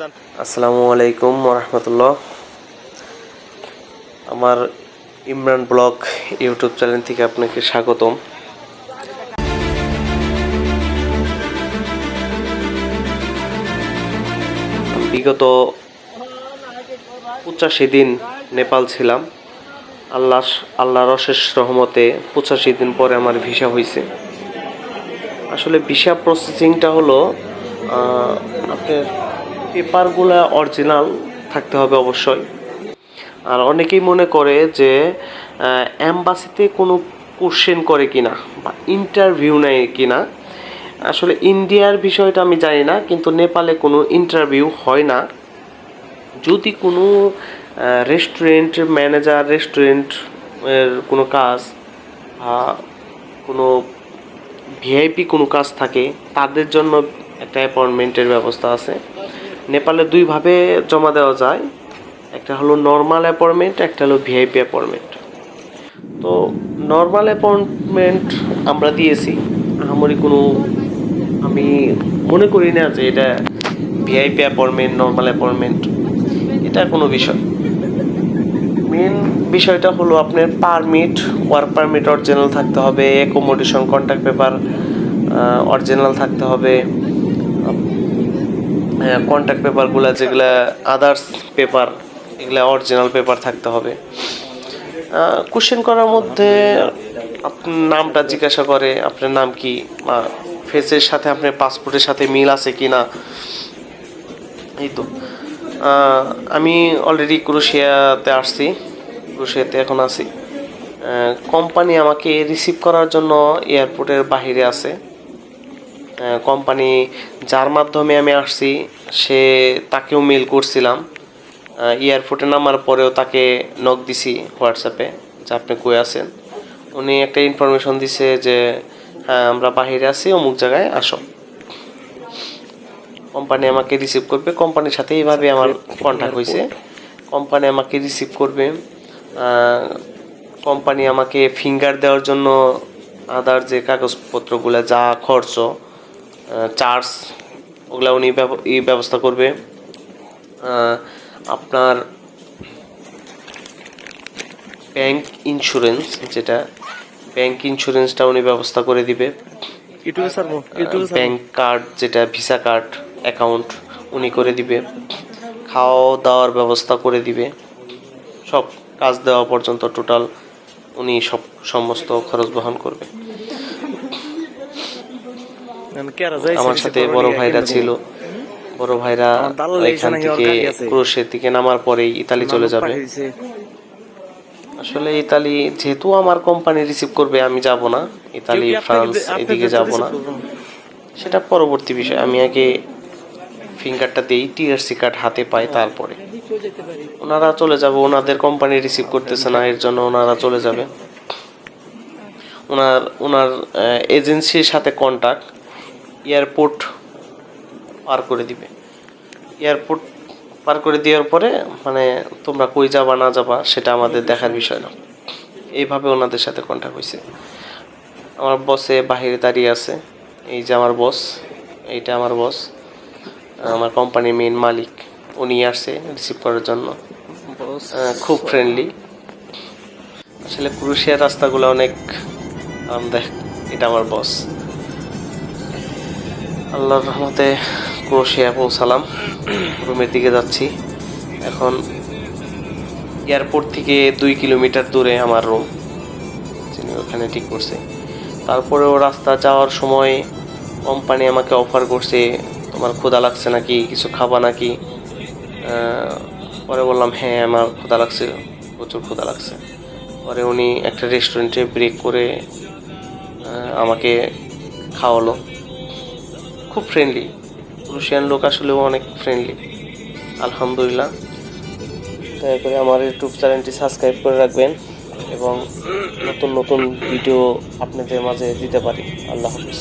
আসসালামু আলাইকুম রহমতুল্লাহ। আমার ইমরান ব্লগ ইউটিউব চ্যানেল থেকে আপনাকে স্বাগতম। বিগত পঁচাশি দিন নেপাল ছিলাম। আল্লাহ, আল্লাহর অশেষ রহমতে পঁচাশি দিন পরে আমার ভিসা হয়েছে আসলে ভিসা প্রসেসিংটা হলো আপনার পেপারগুলো অরিজিনাল থাকতে হবে অবশ্যই। আর অনেকেই মনে করে যে অ্যাম্বাসিতে কোনো কোশ্চেন করে কিনা বা ইন্টারভিউ নেয় কি না আসলে ইন্ডিয়ার বিষয়টা আমি জানি না, কিন্তু নেপালে কোনো ইন্টারভিউ হয় না। যদি কোনো রেস্টুরেন্ট ম্যানেজার রেস্টুরেন্টের কোনো কাজ বা কোনো ভিআইপি কোনো কাজ থাকে, তাদের জন্য একটা অ্যাপয়েন্টমেন্টের ব্যবস্থা আছে। নেপালে দুইভাবে জমা দেওয়া যায়। একটা হলো নর্মাল অ্যাপয়েন্টমেন্ট একটা হলো ভিআইপি অ্যাপয়েন্টমেন্ট তো নর্মাল অ্যাপয়েন্টমেন্ট আমরা দিয়েছি। আহামরি কোনো আমি মনে করি না যে এটা ভিআইপি অ্যাপয়েন্টমেন্ট নর্মাল অ্যাপয়েন্টমেন্ট এটা কোনো বিষয়। মেন বিষয়টা হলো আপনার পারমিট ওয়ার্ক পারমিট অরিজিনাল থাকতে হবে অ্যাকোমোডেশন কন্ট্যাক্ট পেপার অরিজিনাল থাকতে হবে। কন্ট্যাক্ট পেপারগুলো যেগুলো আদার্স পেপার এগুলো অরিজিনাল পেপার থাকতে হবে। কোশ্চেন করার মধ্যে আপনার নামটা জিজ্ঞাসা করে, আপনার নাম কি, বা ফেসের সাথে আপনার পাসপোর্টের সাথে মিল আছে কি না এই তো। আমি অলরেডি ক্রোশিয়াতে আসছি, ক্রোশিয়াতে এখন আছি। কোম্পানি আমাকে রিসিভ করার জন্য এয়ারপোর্টের বাহিরে আছে। কোম্পানি যার মাধ্যমে আমি আসছি সে তাকেও মেল করছিলাম। এয়ারপোর্টে নামার পরেও তাকে নক দিছি হোয়াটসঅ্যাপে যে আপনি কই আছেন। উনি একটা ইনফরমেশন দিছে যে হ্যাঁ আমরা বাহিরে আছি অমুক জায়গায় আসো। কোম্পানি আমাকে রিসিভ করবে। কোম্পানির সাথে এইভাবে আমার কন্ট্যাক্ট হয়েছে কোম্পানি আমাকে রিসিভ করবে। কোম্পানি আমাকে ফিঙ্গার দেওয়ার জন্য আদার যে কাগজপত্রগুলো যা খরচ চার্জ ওগুলা উনি ব্যব- ই ব্যবস্থা করবে। আপনার ব্যাংক ইন্স্যুরেন্স যেটা ব্যাংক ইন্স্যুরেন্সটা উনি ব্যবস্থা করে দিবে। ব্যাংক কার্ড যেটা ভিসা কার্ড অ্যাকাউন্ট উনি করে দিবে। খাওয়া দাওয়ার ব্যবস্থা করে দিবে। সব কাজ দেওয়া পর্যন্ত টোটাল উনি সব সমস্ত খরচ বহন করবে। আমার সাথে বড় ভাইরা ছিল। বড় ভাইরা এখান থেকে ক্রোশের দিকে নামার পরেই ইতালি চলে যাবে। আসলে ইতালি যেহেতু আমার কোম্পানি রিসিভ করবে আমি যাব না। ইতালি ফ্রান্স এদিকে যাব না। সেটা পরবর্তী বিষয়। আমি আগে ফিঙ্গারটা দিই টিআরসি কার্ড হাতে পাই তারপরে। ওনারা চলে যাবে ওনাদের কোম্পানি রিসিভ করতেছে না এর জন্য ওনারা চলে যাবে। ওনার ওনার এজেন্সির সাথে কন্টাক্ট এয়ারপোর্ট পার করে দিবে। এয়ারপোর্ট পার করে দেওয়ার পরে মানে তোমরা কই যাবা না যাবা সেটা আমাদের দেখার বিষয় না। এইভাবে ওনাদের সাথে কন্ট্যাক্ট হয়েছে আমার বসে বাহিরে দাঁড়িয়ে আছে। এই যে আমার বস এইটা আমার বস আমার কোম্পানির মেন মালিক। উনি আসছে রিসিভ করার জন্য। খুব ফ্রেন্ডলি আসলে ক্রুশিয়ার রাস্তাগুলো অনেক আরামদায়ক এটা আমার বস আল্লাহর রহমতে ক্রোশিয়া পৌঁছালাম রুমের দিকে যাচ্ছি। এখন এয়ারপোর্ট থেকে দুই কিলোমিটার দূরে আমার রুম ওখানে ঠিক করছে। তারপরেও রাস্তা যাওয়ার সময় কোম্পানি আমাকে অফার করছে, তোমার ক্ষুধা লাগছে নাকি? কিছু খাবা নাকি? পরে বললাম হ্যাঁ আমার ক্ষুধা লাগছে, প্রচুর ক্ষুধা লাগছে। পরে উনি একটা রেস্টুরেন্টে ব্রেক করে আমাকে খাওয়ালো। খুব ফ্রেন্ডলি রুশিয়ান লোক আসলেও অনেক ফ্রেন্ডলি আলহামদুলিল্লাহ। দয়া করে আমার ইউটিউব চ্যানেলটি সাবস্ক্রাইব করে রাখবেন এবং নতুন নতুন ভিডিও আপনাদের মাঝে দিতে পারি। আল্লাহ হাফিজ।